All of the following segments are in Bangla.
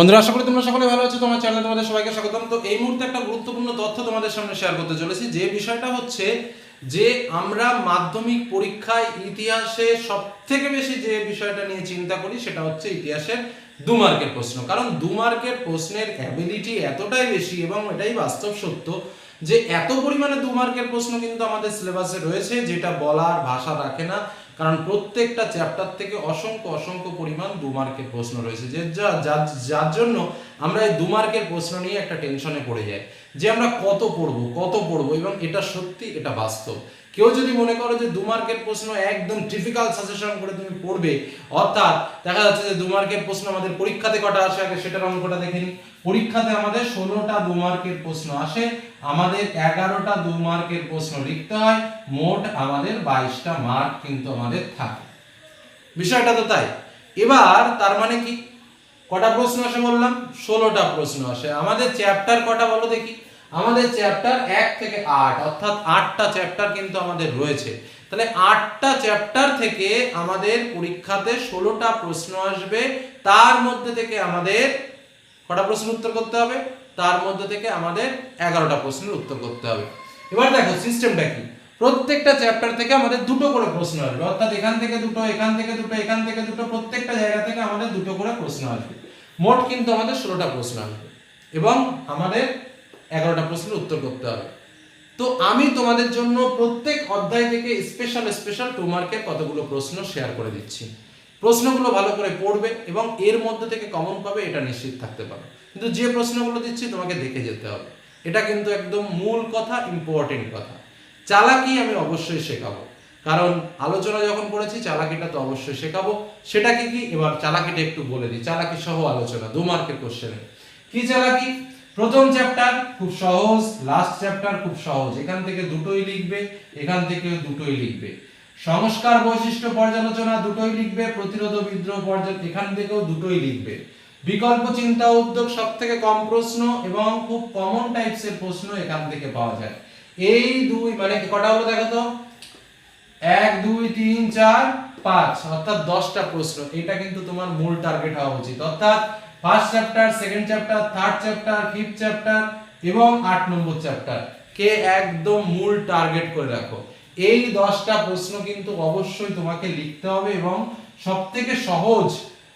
বন্ধুরা, আশা করি তোমরা সকলে ভালো আছো। তোমার চ্যানেলে তোমাদের সবাইকে স্বাগতম। তো এই মুহূর্তে একটা গুরুত্বপূর্ণ তথ্য তোমাদের সামনে শেয়ার করতে চলেছি। যে বিষয়টা হচ্ছে যে আমরা মাধ্যমিক পরীক্ষায় ইতিহাসে সব থেকে বেশি যে বিষয়টা নিয়ে চিন্তা করি, সেটা হচ্ছে ইতিহাসের দু মার্কের প্রশ্ন। কারণ দু মার্কের প্রশ্নের অ্যাবিলিটি এতটাই বেশি এবং এটাই বাস্তব সত্য যে এত পরিমাণে দু মার্কের প্রশ্ন কিন্তু আমাদের সিলেবাসে রয়েছে, যেটা বলার ভাষা রাখে না। কারণ প্রত্যেকটা চ্যাপ্টার থেকে অসংখ্য অসংখ্য পরিমাণ দু মার্কের প্রশ্ন রয়েছে। যে যা- যার জন্য আমরা এই দু মার্কের প্রশ্ন নিয়ে একটা টেনশনে পড়ে যাই যে আমরা কত পড়ব কত পড়ব এবং এটা সত্যি, এটা বাস্তব। কেউ যদি মনে করো যে দু মার্কের প্রশ্ন একদম টিপিক্যাল সাজেশন করে তুমি পড়বে, অর্থাৎ দেখা যাচ্ছে যে দু মার্কের প্রশ্ন আমাদের পরীক্ষাতে কটা আসে, আগে সেটার অঙ্কটা দেখে নিই। পরীক্ষাতে আমাদের ষোলোটা দু মার্কের প্রশ্ন আসে, আমাদের এগারোটা দু মার্কের প্রশ্ন লিখতে হয়, মোট আমাদের বাইশটা মার্ক কিন্তু আমাদের থাকে। বিষয়টা তো তাই। এবার তার মানে কি? কটা প্রশ্ন আসে বললাম? ষোলোটা প্রশ্ন আসে। আমাদের চ্যাপ্টার কটা বলো দেখি। আমাদের চ্যাপ্টার এক থেকে আট, অর্থাৎ আটটা চ্যাপ্টার কিন্তু আমাদের রয়েছে। তাহলে আটটা চ্যাপ্টার থেকে আমাদের পরীক্ষাতে ষোলোটা প্রশ্ন আসবে। তার মধ্যে থেকে আমাদের কটা প্রশ্ন উত্তর করতে হবে? তার মধ্যে থেকে আমাদের এগারোটা প্রশ্নের উত্তর করতে হবে। এবার দেখো সিস্টেমটা কি? প্রত্যেকটা চ্যাপ্টার থেকে আমাদের দুটো করে প্রশ্ন আসবে। অর্থাৎ এখান থেকে দুটো, এখান থেকে দুটো, এখান থেকে দুটো, প্রত্যেকটা জায়গা থেকে আমাদের দুটো করে প্রশ্ন আসবে। মোট কিন্তু আমাদের ষোলোটা প্রশ্ন আসবে। এবং আমাদের এগারোটা প্রশ্নের উত্তর করতে হবে। তো আমি তোমাদের জন্য প্রত্যেক অধ্যায় থেকে স্পেশাল স্পেশাল টু মার্কের কতগুলো প্রশ্ন শেয়ার করে দিচ্ছি। প্রশ্নগুলো ভালো করে পড়বে এবং এর মধ্যে থেকে কমন পাবে, এটা নিশ্চিত থাকতে পারো। কিন্তু যে প্রশ্নগুলো দিচ্ছি, তোমাকে দেখে যেতে হবে। এটা কিন্তু একদম মূল কথা ইম্পর্টেন্ট কথা। চালাকি আমি অবশ্যই শেখাবো। কারণ আলোচনা যখন করেছি, চালাকিটা তো অবশ্যই শেখাবো। সেটা কি? কি এবার চালাকিটা একটু বলে দিই। চালাকি সহ আলোচনা, দু মার্কের কোশ্চেনে কি চালাকি? প্রথম চ্যাপ্টার খুব সহজ লাস্ট চ্যাপ্টার খুব সহজ। এখান থেকে দুটোই লিখবে, এখান থেকে দুটোই লিখবে। সংস্কার বৈশিষ্ট্য পর্যালোচনা দুটোই লিখবে, প্রতিরোধ বিদ্রোহ পর্যায় এখান থেকেও দুটোই লিখবে। বিকল্প চিন্তা উদ্যোগ সব থেকে কম প্রশ্ন এবং খুব কমন টাইপস এর প্রশ্ন এখান থেকে পাওয়া যায়। এই দুই মানে কটা হলো দেখো তো? এক, দুই, তিন, চার, পাঁচ, অর্থাৎ দশটা প্রশ্ন। এটা কিন্তু তোমার মূল টার্গেট হওয়া উচিত। অর্থাৎ first chapter second chapter third chapter fifth chapter এবং আট নম্বর চ্যাপ্টার কে একদম মূল টার্গেট করে রাখো। এই দশটা প্রশ্ন কিন্তু অবশ্যই তোমাকে লিখতে হবে এবং সব থেকে সহজ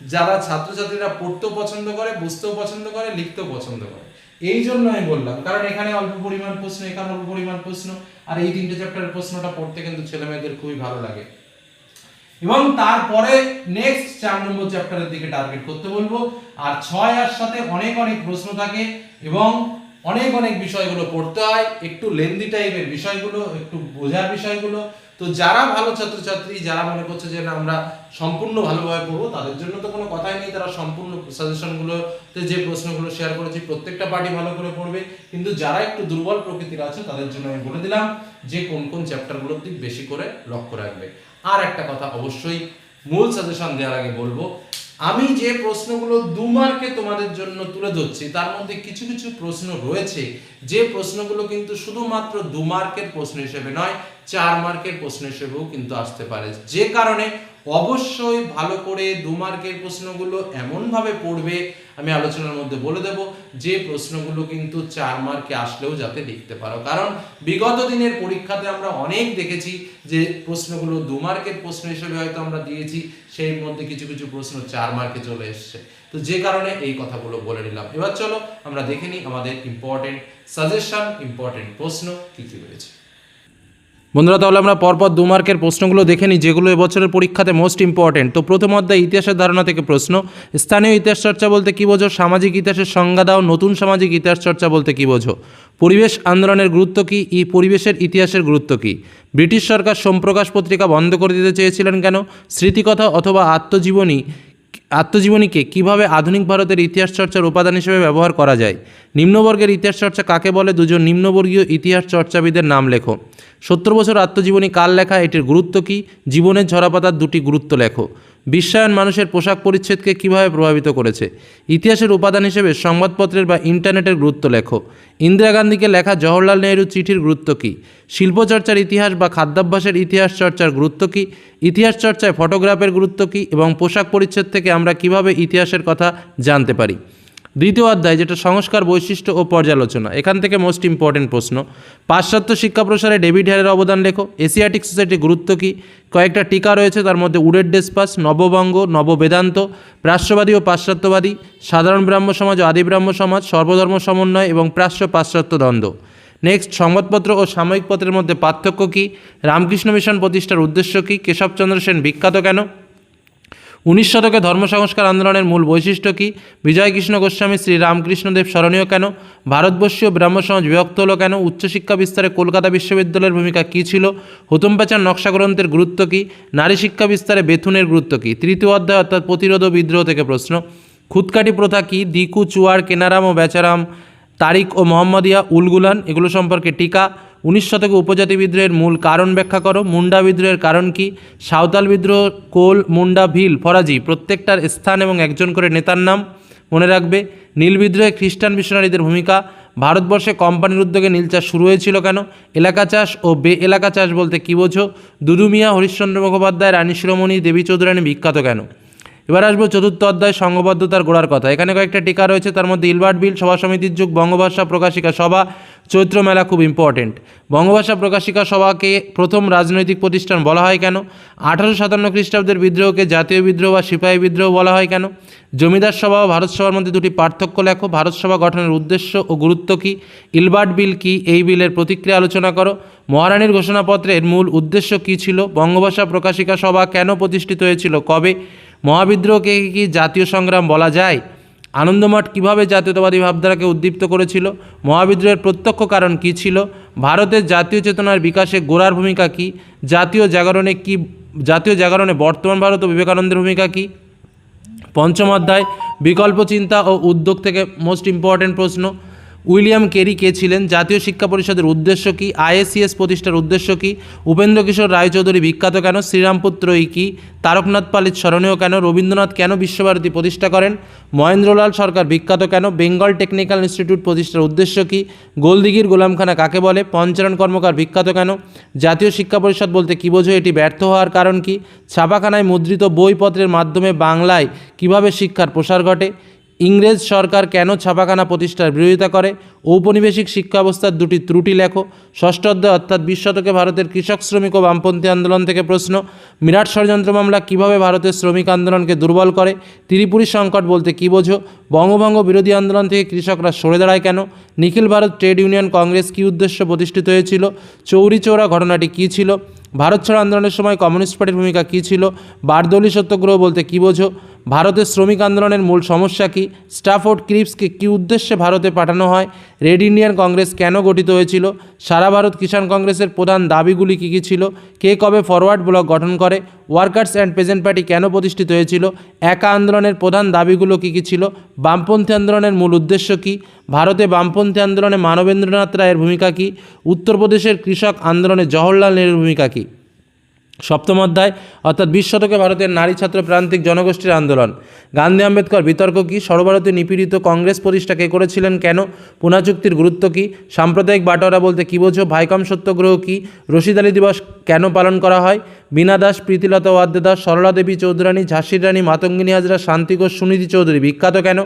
যারা ছাত্রছাত্রীরা পড়তেও পছন্দ করে, বুঝতেও পছন্দ করে, লিখতেও পছন্দ করে। এই জন্য আমি বললাম, কারণ এখানে অল্প পরিমাণ প্রশ্ন, এখানে অল্প পরিমাণ প্রশ্ন, আর এই তিনটে চ্যাপ্টারের প্রশ্নটা পড়তে কিন্তু ছেলে মেয়েদের খুবই ভালো লাগে। এবং তারপরে নেক্সট চার নম্বর চ্যাপ্টারের দিকে টার্গেট করতে বলব। আর ছয় আর সাথে অনেক অনেক প্রশ্ন থাকে এবং অনেক অনেক বিষয়গুলো পড়তে হয়। একটু লেন্দি টাইপের বিষয়গুলো, একটু বোঝার বিষয়গুলো। তো যারা ভালো ছাত্রছাত্রী, যারা মনে করছে যে না, আমরা সম্পূর্ণ ভালোভাবে পড়ব, তাদের জন্য তো কোনো কথাই নেই। তারা সম্পূর্ণ সাজেশনগুলোতে যে প্রশ্নগুলো শেয়ার করেছি, প্রত্যেকটা পার্টি ভালো করে পড়বে। কিন্তু যারা একটু দুর্বল প্রকৃতির আছে তাদের জন্য আমি বলে দিলাম যে, কোন কোন চ্যাপ্টারগুলোর দিক বেশি করে লক্ষ্য রাখবে। আর একটা কথা অবশ্যই মূল সাজেশন দেওয়ার আগে বলব, আমি যে প্রশ্নগুলো দু মার্কে তোমাদের জন্য তুলে ধরছি, তার মধ্যে কিছু কিছু প্রশ্ন রয়েছে। যে প্রশ্নগুলো কিন্তু শুধুমাত্র দু মার্কের প্রশ্ন হিসেবে নয় চার মার্কের প্রশ্ন হিসেবেও কিন্তু আসতে পারে। যে কারণে অবশ্যই ভালো করে দু মার্কের প্রশ্নগুলো এমনভাবে পড়বে, আমি আলোচনার মধ্যে বলে দেব, যে প্রশ্নগুলো কিন্তু চার মার্কে আসলেও যাতে লিখতে পারো। কারণ বিগত দিনের পরীক্ষাতে আমরা অনেক দেখেছি যে প্রশ্নগুলো দু মার্কের প্রশ্ন হিসেবে হয়তো আমরা দিয়েছি, সেই মধ্যে কিছু কিছু প্রশ্ন চার মার্কে চলে এসছে। তো যে কারণে এই কথাগুলো বলে নিলাম। এবার চলো আমরা দেখে নিই আমাদের ইম্পর্টেন্ট সাজেশন ইম্পর্টেন্ট প্রশ্ন কি কি রয়েছে। বন্ধুরা, তাহলে আমরা পরপর দু মার্কের প্রশ্নগুলো দেখে নিই, যেগুলো এবছরের পরীক্ষাতে মোস্ট ইম্পর্টেন্ট তো প্রথম অধ্যায় ইতিহাসের ধারণা থেকে প্রশ্ন, স্থানীয় ইতিহাস চর্চা বলতে কী বোঝো? সামাজিক ইতিহাসের সংজ্ঞা দাও, নতুন সামাজিক ইতিহাস চর্চা বলতে কী বোঝো? পরিবেশ আন্দোলনের গুরুত্ব কী? ই পরিবেশের ইতিহাসের গুরুত্ব কী? ব্রিটিশ সরকার সোমপ্রকাশ পত্রিকা বন্ধ করে দিতে চেয়েছিলেন কেন? স্মৃতিকথা অথবা আত্মজীবনী আত্মজীবনীকে কীভাবে আধুনিক ভারতের ইতিহাস চর্চার উপাদান হিসেবে ব্যবহার করা যায়? নিম্নবর্গের ইতিহাস চর্চা কাকে বলে? দুজন নিম্নবর্গীয় ইতিহাস চর্চাবিদের নাম লেখো। সত্তর বছর আত্মজীবনী কাল লেখা? এটির গুরুত্ব কী? জীবনের ঝরাপাতার দুটি গুরুত্ব লেখো। বিশ্বায়ন মানুষের পোশাক পরিচ্ছেদকে কীভাবে প্রভাবিত করেছে? ইতিহাসের উপাদান হিসেবে সংবাদপত্রের বা ইন্টারনেটের গুরুত্ব লেখো। ইন্দিরা গান্ধীকে লেখা জওহরলাল নেহরু চিঠির গুরুত্ব কী? শিল্পচর্চার ইতিহাস বা খাদ্যাভ্যাসের ইতিহাস চর্চার গুরুত্ব কী? ইতিহাস চর্চায় ফটোগ্রাফের গুরুত্ব কী? এবং পোশাক পরিচ্ছেদ থেকে আমরা কীভাবে ইতিহাসের কথা জানতে পারি? দ্বিতীয় অধ্যায়, যেটা সংস্কার বৈশিষ্ট্য ও পর্যালোচনা। এখান থেকে মোস্ট ইম্পর্টেন্ট প্রশ্ন। পাশ্চাত্য শিক্ষা প্রসারে ডেভিড হ্যারের অবদান লেখো। এশিয়াটিক সোসাইটির গুরুত্ব কী? কয়েকটা টিকা রয়েছে, তার মধ্যে উডের ডেসপাস, নববঙ্গ, নববেদান্ত, প্রাচ্যবাদী ও পাশ্চাত্যবাদী, সাধারণ ব্রাহ্ম সমাজ ও আদি ব্রাহ্ম সমাজ, সর্বধর্ম সমন্বয় এবং প্রাচ্য পাশ্চাত্য দ্বন্দ্ব। নেক্সট সংবাদপত্র ও সাময়িক পত্রের মধ্যে পার্থক্য কী? রামকৃষ্ণ মিশন প্রতিষ্ঠার উদ্দেশ্য কী? কেশবচন্দ্র সেন বিখ্যাত কেন? উনিশ শতকে ধর্ম সংস্কার আন্দোলনের মূল বৈশিষ্ট্য কী? বিজয়কৃষ্ণ গোস্বামী শ্রী রামকৃষ্ণদেব স্মরণীয় কেন? ভারতবর্ষীয় ব্রাহ্ম সমাজ বিভক্ত হলো কেন? উচ্চশিক্ষা বিস্তারে কলকাতা বিশ্ববিদ্যালয়ের ভূমিকা কী ছিল? হুতুম নকশা গ্রন্থের গুরুত্ব কী? নারী শিক্ষা বিস্তারে বেথুনের গুরুত্ব কী? তৃতীয় অধ্যায় অর্থাৎ প্রতিরোধ ও বিদ্রোহ থেকে প্রশ্ন। খুদকাটি প্রথা কী? দিকু, চুয়ার, কেনারাম ও বেচারাম, তারিক ও মোহাম্মদিয়া, উলগুলান, এগুলো সম্পর্কে টিকা। উনিশ শতকে উপজাতি বিদ্রোহের মূল কারণ ব্যাখ্যা করো। মুন্ডা বিদ্রোহের কারণ কি? সাঁওতাল বিদ্রোহ, কোল, মুন্ডা, ভিল, ফরাজি প্রত্যেকটার স্থান এবং একজন করে নেতার নাম মনে রাখবে। নীল বিদ্রোহে খ্রিস্টান মিশনারিদের ভূমিকা, ভারতবর্ষে কোম্পানির উদ্যোগে নীল চাষ শুরু হয়েছিল কেন? এলাকা চাষ ও বে এলাকা চাষ বলতে কী বোঝো? দুদুমিয়া, হরিশ্চন্দ্র মুখোপাধ্যায়, রানী শিরোমণি, দেবী চৌধুরানী বিখ্যাত কেন? এবার আসব চতুর্থ অধ্যায়, সংঘবদ্ধতার গোড়ার কথা। এখানে কয়েকটা টিকা রয়েছে, তার মধ্যে ইলবার্ট বিল, সভা সমিতির যুগ, বঙ্গভাষা প্রকাশিকা সভা চৈত্র মেলা খুব ইম্পর্টেন্ট বঙ্গভাষা প্রকাশিকা সভাকে প্রথম রাজনৈতিক প্রতিষ্ঠান বলা হয় কেন? আঠারোশো সাতান্ন খ্রিস্টাব্দের বিদ্রোহকে জাতীয় বিদ্রোহ বা সিপাহী বিদ্রোহ বলা হয় কেন? জমিদার সভা ও ভারত সভার মধ্যে দুটি পার্থক্য লেখো। ভারত সভা গঠনের উদ্দেশ্য ও গুরুত্ব কী? ইলবার্ট বিল কি এই বিলের প্রতিক্রিয়া আলোচনা করো। মহারানীর ঘোষণাপত্রের মূল উদ্দেশ্য কী ছিল? বঙ্গভাষা প্রকাশিকা সভা কেন প্রতিষ্ঠিত হয়েছিল? কবে? মহাবিদ্রোহকে কি জাতীয় সংগ্রাম বলা যায়? আনন্দমঠ কীভাবে জাতীয়তাবাদী ভাবধারাকে উদ্দীপ্ত করেছিল? মহাবিদ্রোহের প্রত্যক্ষ কারণ কি ছিল? ভারতের জাতীয় চেতনার বিকাশে গোড়ার ভূমিকা কি? জাতীয় জাগরণে কি, জাতীয় জাগরণে বর্তমান ভারত ও বিবেকানন্দের ভূমিকা কী? পঞ্চম অধ্যায়, বিকল্প চিন্তা ও উদ্যোগ থেকে মোস্ট ইম্পর্ট্যান্ট প্রশ্ন। উইলিয়াম কেরি কে ছিলেন? জাতীয় শিক্ষা পরিষদের উদ্দেশ্য কী? আইএসিএস প্রতিষ্ঠার উদ্দেশ্য কী? উপেন্দ্র কিশোর রায়চৌধুরী বিখ্যাত কেন? শ্রীরামপুত্রই কি? তারকনাথ পালিত স্মরণীয় কেন? রবীন্দ্রনাথ কেন বিশ্বভারতী প্রতিষ্ঠা করেন? মহেন্দ্রলাল সরকার বিখ্যাত কেন? বেঙ্গল টেকনিক্যাল ইনস্টিটিউট প্রতিষ্ঠার উদ্দেশ্য কী? গোলদিগির গোলামখানা কাকে বলে? পঞ্চারণ কর্মকার বিখ্যাত কেন? জাতীয় শিক্ষা পরিষদ বলতে কী বোঝো? এটি ব্যর্থ হওয়ার কারণ কি? ছাপাখানায় মুদ্রিত বইপত্রের মাধ্যমে বাংলায় কীভাবে শিক্ষার প্রসার ঘটে? ইংরেজ সরকার কেন ছাপাখানা প্রতিষ্ঠার বিরোধিতা করে? ঔপনিবেশিক শিক্ষা ব্যবস্থার দুটি ত্রুটি লেখো। ষষ্ঠ অধ্যায় অর্থাৎ বিশ শতকে ভারতের কৃষক শ্রমিক ও বামপন্থী আন্দোলন থেকে প্রশ্ন, বিরাট ষড়যন্ত্র মামলা কীভাবে ভারতের শ্রমিক আন্দোলনকে দুর্বল করে? ত্রিপুরী সংকট বলতে কী বোঝো? বঙ্গভঙ্গ বিরোধী আন্দোলন থেকে কৃষকরা সরে দাঁড়ায় কেন? Nikhil Bharat trade union congress কী উদ্দেশ্য প্রতিষ্ঠিত হয়েছিল? চৌরি চৌরা ঘটনাটি কী ছিল? ভারত ছাড়ো আন্দোলনের সময় কমিউনিস্ট পার্টির ভূমিকা কী ছিল? বারদৌলি সত্যাগ্রহ বলতে কী বোঝো? ভারতের শ্রমিক আন্দোলনের মূল সমস্যা কী? স্টাফোর্ড ক্রিপসকে কী উদ্দেশ্যে ভারতে পাঠানো হয়? রেড ইন্ডিয়ান কংগ্রেস কেন গঠিত হয়েছিল? সারা ভারত কিষাণ কংগ্রেসের প্রধান দাবিগুলি কী কী ছিল? কে কবে ফরওয়ার্ড ব্লক গঠন করে? ওয়ার্কার্স অ্যান্ড পেজেন্ট পার্টি কেন প্রতিষ্ঠিত হয়েছিল? একা আন্দোলনের প্রধান দাবিগুলো কী কী ছিল? বামপন্থী আন্দোলনের মূল উদ্দেশ্য কী? ভারতে বামপন্থী আন্দোলনে মানবেন্দ্রনাথ রায়ের ভূমিকা কী? উত্তরপ্রদেশের কৃষক আন্দোলনে জওহরলাল নেহরুর ভূমিকা কী? সপ্তম অধ্যায়, অর্থাৎ বিশ শতকে ভারতের নারী ছাত্র প্রান্তিক জনগোষ্ঠীর আন্দোলন। গান্ধী আম্বেদকর বিতর্ক কী? সর্বভারতীয় নিপীড়িত কংগ্রেস প্রতিষ্ঠা কে করেছিলেন কেন? পুনা চুক্তির গুরুত্ব কী? সাম্প্রদায়িক বাটোয়ারা বলতে কী বোঝো? ভাইকম সত্যগ্রহ কী? রশিদ আলী দিবস কেন পালন করা হয়? বীণা দাস, প্রীতিলতা ওয়াদ্দে দাস সরলা দেবী চৌধুরানী, ঝাঁসির রানী, মাতঙ্গিনী হাজরা শান্তি ঘোষ সুনীতি চৌধুরী বিখ্যাত কেন?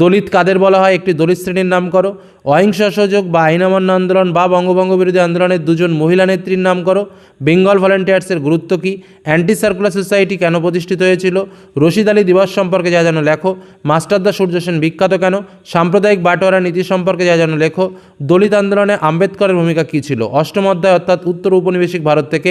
দলিত কাদের বলা হয়? একটি দলিত শ্রেণির নাম করো। অহিংস অসহযোগ বা আইন অমান্য আন্দোলন বা বঙ্গভঙ্গ বিরোধী আন্দোলনের দুজন মহিলা নেত্রীর নাম করো। বেঙ্গল ভলেন্টিয়ার্সের গুরুত্ব কী? অ্যান্টি সার্কুলার সোসাইটি কেন প্রতিষ্ঠিত হয়েছিল? রশিদ আলী দিবস সম্পর্কে যা যেন লেখো। মাস্টারদা সূর্য সেন বিখ্যাত কেন? সাম্প্রদায়িক বাটোয়ারা নীতি সম্পর্কে যা যেন লেখো। দলিত আন্দোলনে আম্বেদকরের ভূমিকা কী ছিল? অষ্টম অধ্যায় অর্থাৎ উত্তর উপনিবেশিক ভারত থেকে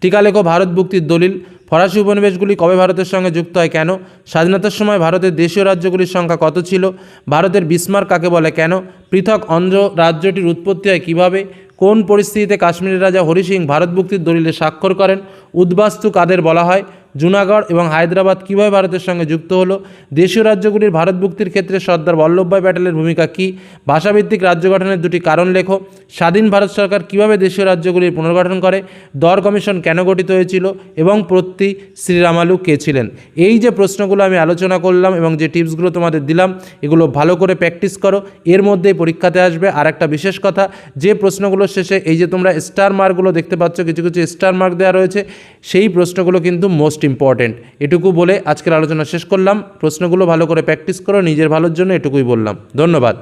টিকা লেখো ভারত ভুক্তির দলিল। ফরাসি উপনিবেশগুলি কবে ভারতের সঙ্গে যুক্ত হয় কেন? স্বাধীনতার সময় ভারতের দেশীয় রাজ্যগুলির সংখ্যা কত ছিল? ভারতের বিস্মার কাকে বলে কেন? পৃথক অন্ধ্র রাজ্যটির উৎপত্তি হয় কীভাবে? কোন পরিস্থিতিতে কাশ্মীরের রাজা হরি সিং ভারত ভুক্তির দলিলে স্বাক্ষর করেন? উদ্বাস্তু কাদের বলা হয়? জুনাগড় এবং হায়দ্রাবাদ কীভাবে ভারতের সঙ্গে যুক্ত হলো? দেশীয় রাজ্যগুলির ভারত মুক্তির ক্ষেত্রে সর্দার বল্লভভাই প্যাটেলের ভূমিকা কী? ভাষাভিত্তিক রাজ্য গঠনের দুটি কারণ লেখো। স্বাধীন ভারত সরকার কীভাবে দেশীয় রাজ্যগুলির পুনর্গঠন করে? দর কমিশন কেন গঠিত হয়েছিল? এবং প্রতি শ্রীরামালু কে ছিলেন? এই যে প্রশ্নগুলো আমি আলোচনা করলাম এবং যে টিপসগুলো তোমাদের দিলাম, এগুলো ভালো করে প্র্যাকটিস করো। এর মধ্যেই পরীক্ষাতে আসবে আর একটা বিশেষ কথা, যে প্রশ্নগুলোর শেষে এই যে তোমরা স্টার মার্কগুলো দেখতে পাচ্ছ, কিছু কিছু স্টার মার্ক দেওয়া রয়েছে, সেই প্রশ্নগুলো কিন্তু মোস্ট মোস্ট ইম্পর্ট্যান্ট এটুকু বলে আজকের আলোচনা শেষ করলাম। প্রশ্নগুলো ভালো করে প্র্যাকটিস করো, নিজের ভালোর জন্য এটুকুই বললাম। ধন্যবাদ।